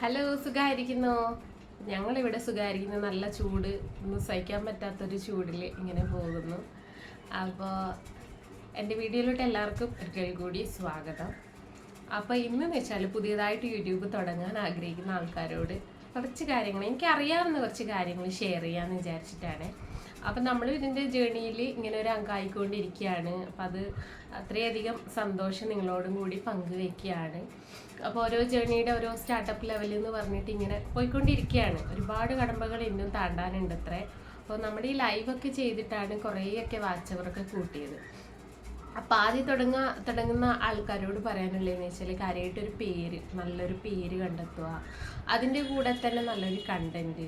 Hello സുഖമായിരിക്കുന്നു ഞങ്ങളിവിടെ സുഖമായിരിക്കുന്നു നല്ല ചൂട്. ഒന്നും സഹിക്കാൻ പറ്റാത്തൊരു ചൂടിൽ ഇങ്ങനെ പോകുന്നു. അപ്പോൾ എന്റെ വീഡിയോയിലോട്ട് എല്ലാവർക്കും ഒരിക്കൽ കൂടി സ്വാഗതം. അപ്പോൾ ഇന്ന് വെച്ചാൽ പുതിയതായിട്ട് യൂട്യൂബ് തുടങ്ങാൻ ആഗ്രഹിക്കുന്ന ആൾക്കാരോട് കുറച്ച് കാര്യങ്ങൾ എനിക്കറിയാവുന്ന കുറച്ച് കാര്യങ്ങൾ ഷെയർ ചെയ്യാമെന്ന് വിചാരിച്ചിട്ടാണ്. അപ്പം നമ്മൾ ഇതിന്റെ ജേണിയിൽ ഇങ്ങനെ ഒരു അംഗമായിക്കൊണ്ടിരിക്കുകയാണ് അപ്പം അത് അത്രയധികം സന്തോഷം നിങ്ങളോടും കൂടി പങ്കുവെക്കുകയാണ്. അപ്പോൾ ഓരോ ജേണിയുടെ ഓരോ സ്റ്റാർട്ടപ്പ് ലെവൽ എന്ന് പറഞ്ഞിട്ട് ഇങ്ങനെ പോയിക്കൊണ്ടിരിക്കുകയാണ്. ഒരുപാട് കടമ്പകൾ ഇന്നും താണ്ടാനുണ്ട് അത്രേ അപ്പോൾ നമ്മുടെ ഈ ലൈവൊക്കെ ചെയ്തിട്ടാണ് കുറേയൊക്കെ വാച്ചവറൊക്കെ കൂട്ടിയത്. അപ്പോൾ ആദ്യം തുടങ്ങുക തുടങ്ങുന്ന ആൾക്കാരോട് പറയാനുള്ളതെന്ന് വെച്ചാൽ കാര്യമായിട്ടൊരു പേര് നല്ലൊരു പേര് കണ്ടെത്തുക. അതിന്റെ കൂടെ തന്നെ നല്ലൊരു കണ്ടന്റ്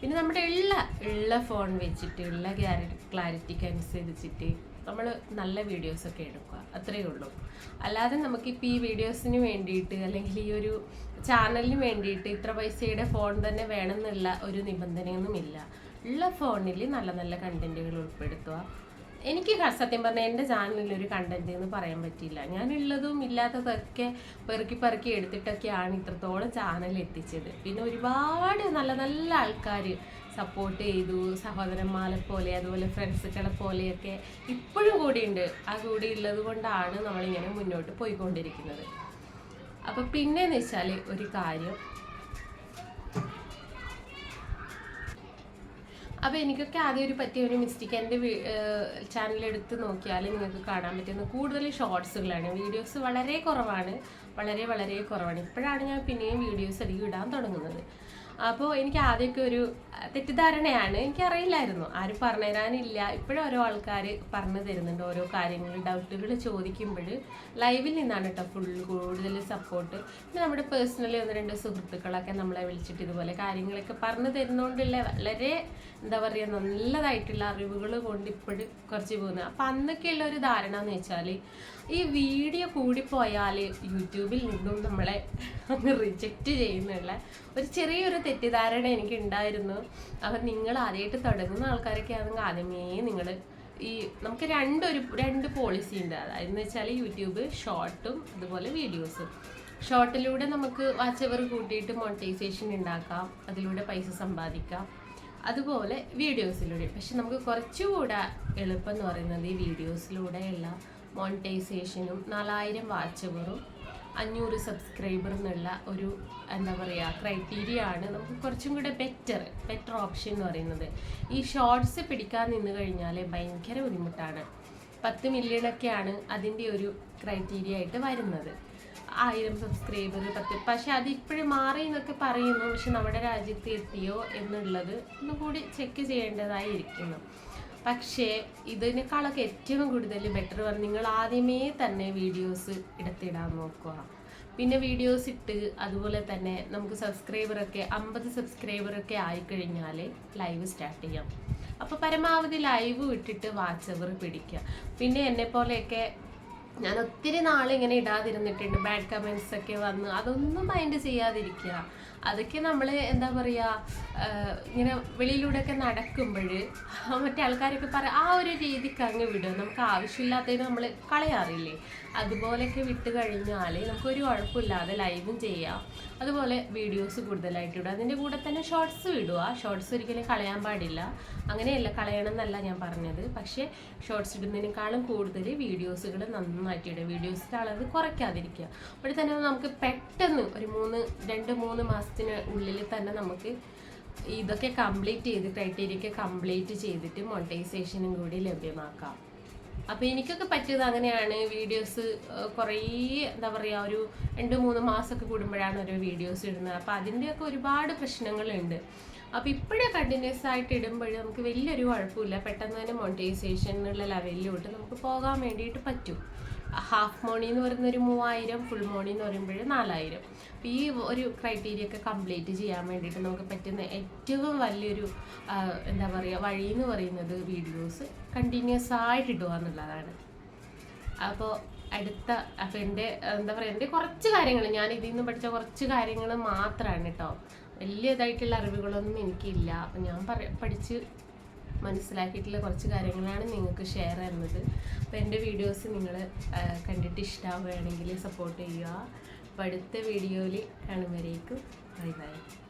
പിന്നെ നമ്മുടെ ഉള്ള ഉള്ള ഫോൺ വെച്ചിട്ട് ഉള്ള ക്ലാരിറ്റി ക്ലാരിറ്റിക്ക് അനുസരിച്ചിട്ട് നമ്മൾ നല്ല വീഡിയോസൊക്കെ എടുക്കുക അത്രയേ ഉള്ളൂ. അല്ലാതെ നമുക്കിപ്പോൾ ഈ വീഡിയോസിന് വേണ്ടിയിട്ട് അല്ലെങ്കിൽ ഈ ഒരു ചാനലിന് വേണ്ടിയിട്ട് ഇത്ര പൈസയുടെ ഫോൺ തന്നെ വേണമെന്നുള്ള ഒരു നിബന്ധനയൊന്നുമില്ല. ഉള്ള ഫോണിൽ നല്ല നല്ല കണ്ടന്റുകൾ ഉൾപ്പെടുത്തുക. എനിക്ക് സത്യം പറഞ്ഞാൽ എന്റെ ചാനലിൽ ഒരു കണ്ടന്റ് എന്ന് പറയാൻ പറ്റില്ല ഞാനുള്ളതും ഇല്ലാത്തതൊക്കെ പെറുക്കി പെറുക്കി എടുത്തിട്ടൊക്കെയാണ് ഇത്രത്തോളം ചാനൽ എത്തിച്ചത്. പിന്നെ ഒരുപാട് നല്ല നല്ല ആൾക്കാർ സപ്പോർട്ട് ചെയ്തു സഹോദരന്മാരെ പോലെ അതുപോലെ ഫ്രണ്ട്സുകളെ പോലെയൊക്കെ ഇപ്പോഴും കൂടിയുണ്ട്. ആ കൂടി ഉള്ളത് കൊണ്ടാണ് നമ്മളിങ്ങനെ മുന്നോട്ട് പോയിക്കൊണ്ടിരിക്കുന്നത്. അപ്പോൾ പിന്നെന്ന് വെച്ചാൽ ഒരു കാര്യം. അപ്പോൾ എനിക്കൊക്കെ ആദ്യം ഒരു പറ്റിയ ഒരു മിസ്റ്റേക്ക് എന്റെ ചാനൽ എടുത്ത് നോക്കിയാൽ നിങ്ങൾക്ക് കാണാൻ പറ്റുന്ന കൂടുതൽ ഷോർട്സുകളാണ് വീഡിയോസ് വളരെ കുറവാണ്. വളരെ വളരെ കുറവാണ്. ഇപ്പോഴാണ് ഞാൻ പിന്നെയും വീഡിയോസ് അധികം ഇടാൻ തുടങ്ങുന്നത്. അപ്പോൾ എനിക്ക് ആദ്യമൊക്കെ ഒരു തെറ്റിദ്ധാരണയാണ്. എനിക്കറിയില്ലായിരുന്നു. ആരും പറഞ്ഞു തരാനില്ല ഇപ്പോഴും ഓരോ ആൾക്കാർ പറഞ്ഞു തരുന്നുണ്ട് ഓരോ കാര്യങ്ങൾ ഡൗട്ടുകൾ ചോദിക്കുമ്പോൾ ലൈവിൽ നിന്നാണ് കേട്ടോ ഫുൾ കൂടുതൽ സപ്പോർട്ട് പിന്നെ നമ്മുടെ പേഴ്സണലി ഒന്ന് രണ്ട് സുഹൃത്തുക്കളൊക്കെ നമ്മളെ വിളിച്ചിട്ട് ഇതുപോലെ കാര്യങ്ങളൊക്കെ പറഞ്ഞു തരുന്നതുകൊണ്ടുള്ള വളരെ എന്താ പറയുക നല്ലതായിട്ടുള്ള അറിവുകൾ കൊണ്ട് ഇപ്പോഴും കുറച്ച് പോകുന്നത് അപ്പം അന്നൊക്കെയുള്ള ഒരു ധാരണ എന്ന് വെച്ചാൽ ഈ വീഡിയോ കൂടിപ്പോയാൽ യൂട്യൂബിൽ നിന്നും നമ്മളെ അങ്ങ് റിജക്റ്റ് ചെയ്യുന്നുള്ള ഒരു ചെറിയൊരു തെറ്റിദ്ധാരണ എനിക്ക് ഉണ്ടായിരുന്നു അപ്പം നിങ്ങൾ ആദ്യമായിട്ട് തുടങ്ങുന്ന ആൾക്കാരൊക്കെ ആണെങ്കിൽ ആദ്യമേ നിങ്ങൾ ഈ നമുക്ക് രണ്ടൊരു രണ്ട് പോളിസി ഉണ്ട്. അതായത് എന്ന് വെച്ചാൽ യൂട്യൂബ് ഷോർട്ടും അതുപോലെ വീഡിയോസും. ഷോർട്ടിലൂടെ നമുക്ക് വാച്ചവർ കൂട്ടിയിട്ട് മോണിറ്റൈസേഷൻ ഉണ്ടാക്കാം. അതിലൂടെ പൈസ സമ്പാദിക്കാം. അതുപോലെ വീഡിയോസിലൂടെ. പക്ഷെ നമുക്ക് കുറച്ചുകൂടെ എളുപ്പം എന്ന് പറയുന്നത് ഈ വീഡിയോസിലൂടെയുള്ള മോണിറ്റൈസേഷനും നാലായിരം വാച്ചവറും അഞ്ഞൂറ് സബ്സ്ക്രൈബർ എന്നുള്ള ഒരു എന്താ പറയുക ക്രൈറ്റീരിയ ആണ് നമുക്ക് കുറച്ചും കൂടെ ബെറ്റർ ബെറ്റർ ഓപ്ഷൻ എന്ന് പറയുന്നത്. ഈ ഷോർട്സ് പിടിക്കാൻ നിന്ന് കഴിഞ്ഞാൽ ഭയങ്കര ബുദ്ധിമുട്ടാണ്. പത്ത് മില്യണൊക്കെയാണ് അതിന്റെ ഒരു ക്രൈറ്റീരിയ ആയിട്ട് വരുന്നത്. ആയിരം സബ്സ്ക്രൈബർ പത്ത് പക്ഷെ അത് ഇപ്പോഴും മാറി എന്നൊക്കെ പറയുന്നു. പക്ഷെ നമ്മുടെ രാജ്യത്ത് എത്തിയോ എന്നുള്ളത് ഒന്നുകൂടി ചെക്ക് ചെയ്യേണ്ടതായിരിക്കുന്നു. പക്ഷേ ഇതിനേക്കാളൊക്കെ ഏറ്റവും കൂടുതൽ ബെറ്റർ പറഞ്ഞ് നിങ്ങൾ ആദ്യമേ തന്നെ വീഡിയോസ് എടുത്തിടാൻ നോക്കുക. പിന്നെ വീഡിയോസ് ഇട്ട് അതുപോലെ തന്നെ നമുക്ക് സബ്സ്ക്രൈബറൊക്കെ അമ്പത് സബ്സ്ക്രൈബറൊക്കെ ആയിക്കഴിഞ്ഞാൽ ലൈവ് സ്റ്റാർട്ട് ചെയ്യാം. അപ്പോൾ പരമാവധി ലൈവ് ഇട്ടിട്ട് വാച്ചവർ പിടിക്കുക. പിന്നെ എന്നെ പോലെയൊക്കെ ഞാൻ ഒത്തിരി നാൾ ഇങ്ങനെ ഇടാതിരുന്നിട്ടുണ്ട്. ബാഡ് കമൻസ് ഒക്കെ വന്ന്. അതൊന്നും മൈൻഡ് ചെയ്യാതിരിക്കുക. അതൊക്കെ നമ്മൾ എന്താ പറയുക ഇങ്ങനെ വെളിയിലൂടെയൊക്കെ നടക്കുമ്പോൾ മറ്റേ ആൾക്കാരൊക്കെ പറ ആ ഒരു രീതിക്ക് അങ്ങ് വിടുക നമുക്ക് ആവശ്യമില്ലാത്തതിന് നമ്മൾ കളയാറില്ലേ? അതുപോലെയൊക്കെ വിട്ട് കഴിഞ്ഞാൽ നമുക്കൊരു കുഴപ്പമില്ലാതെ ലൈവും ചെയ്യാം. അതുപോലെ വീഡിയോസ് കൂടുതലായിട്ട് ഇടുക അതിന്റെ കൂടെ തന്നെ ഷോർട്സ് ഇടുക ഷോർട്സ് ഒരിക്കലും കളയാൻ പാടില്ല. അങ്ങനെയല്ല കളയണം എന്നല്ല ഞാൻ പറഞ്ഞത്. പക്ഷേ ഷോർട്സ് ഇടുന്നതിനേക്കാളും കൂടുതൽ വീഡിയോസുകൾ നന്നായിട്ട് ഇടുക വീഡിയോസിന്റെ അളവ് കുറയ്ക്കാതിരിക്കുക. അപ്പോൾ തന്നെ നമുക്ക് പെട്ടെന്ന് ഒരു മൂന്ന് രണ്ട് മൂന്ന് മാസത്തിന് ഉള്ളിൽ തന്നെ നമുക്ക് ഇതൊക്കെ കംപ്ലീറ്റ് ചെയ്ത് ക്രൈറ്റീരിയൊക്കെ കംപ്ലീറ്റ് ചെയ്തിട്ട് മോണിറ്റൈസേഷനും കൂടി ലഭ്യമാക്കാം. അപ്പോൾ എനിക്കൊക്കെ പറ്റിയത് അങ്ങനെയാണ്. വീഡിയോസ് കുറേ എന്താ പറയുക ഒരു രണ്ട് മൂന്ന് മാസമൊക്കെ കൂടുമ്പോഴാണ് ഓരോ വീഡിയോസ് ഇടുന്നത്. അപ്പോൾ അതിന്റെയൊക്കെ ഒരുപാട് പ്രശ്നങ്ങളുണ്ട്. അപ്പോൾ ഇപ്പോഴേ കണ്ടിന്യൂസ് ആയിട്ട് ഇടുമ്പോൾ നമുക്ക് വലിയൊരു കുഴപ്പമില്ല. പെട്ടെന്ന് തന്നെ മോണിറ്റൈസേഷനുള്ള ലെവലിലോട്ട് നമുക്ക് പോകാൻ വേണ്ടിയിട്ട് പറ്റും. ഹാഫ് മോണി എന്ന് പറയുന്ന ഒരു മൂവായിരം ഫുൾ മോണി എന്ന് പറയുമ്പോൾ നാലായിരം. അപ്പോൾ ഈ ഒരു ക്രൈറ്റീരിയ ഒക്കെ കംപ്ലീറ്റ് ചെയ്യാൻ വേണ്ടിയിട്ട് നമുക്ക് പറ്റുന്ന ഏറ്റവും വലിയൊരു എന്താ പറയുക വഴി എന്ന് പറയുന്നത് വീഡിയോസ് കണ്ടിന്യൂസ് ആയിട്ട് ഇടുക എന്നുള്ളതാണ്. അപ്പോൾ അടുത്ത അപ്പം എന്റെ എന്താ പറയുക എന്റെ കുറച്ച് കാര്യങ്ങൾ ഞാൻ ഇതിൽ നിന്ന് പഠിച്ച കുറച്ച് കാര്യങ്ങൾ മാത്രമാണ് കേട്ടോ വലിയതായിട്ടുള്ള അറിവുകളൊന്നും എനിക്കില്ല. അപ്പം ഞാൻ പറ പഠിച്ച് മനസ്സിലാക്കിയിട്ടുള്ള കുറച്ച് കാര്യങ്ങളാണ് നിങ്ങൾക്ക് ഷെയർ ചെയ്യുന്നത് അപ്പോൾ എന്റെ വീഡിയോസ് നിങ്ങൾ കണ്ടിട്ട് ഇഷ്ടമാവുകയാണെങ്കിൽ സപ്പോർട്ട് ചെയ്യുക. അപ്പോൾ അടുത്ത വീഡിയോയിൽ കാണുമ്പോഴേക്കും ബൈ ബൈ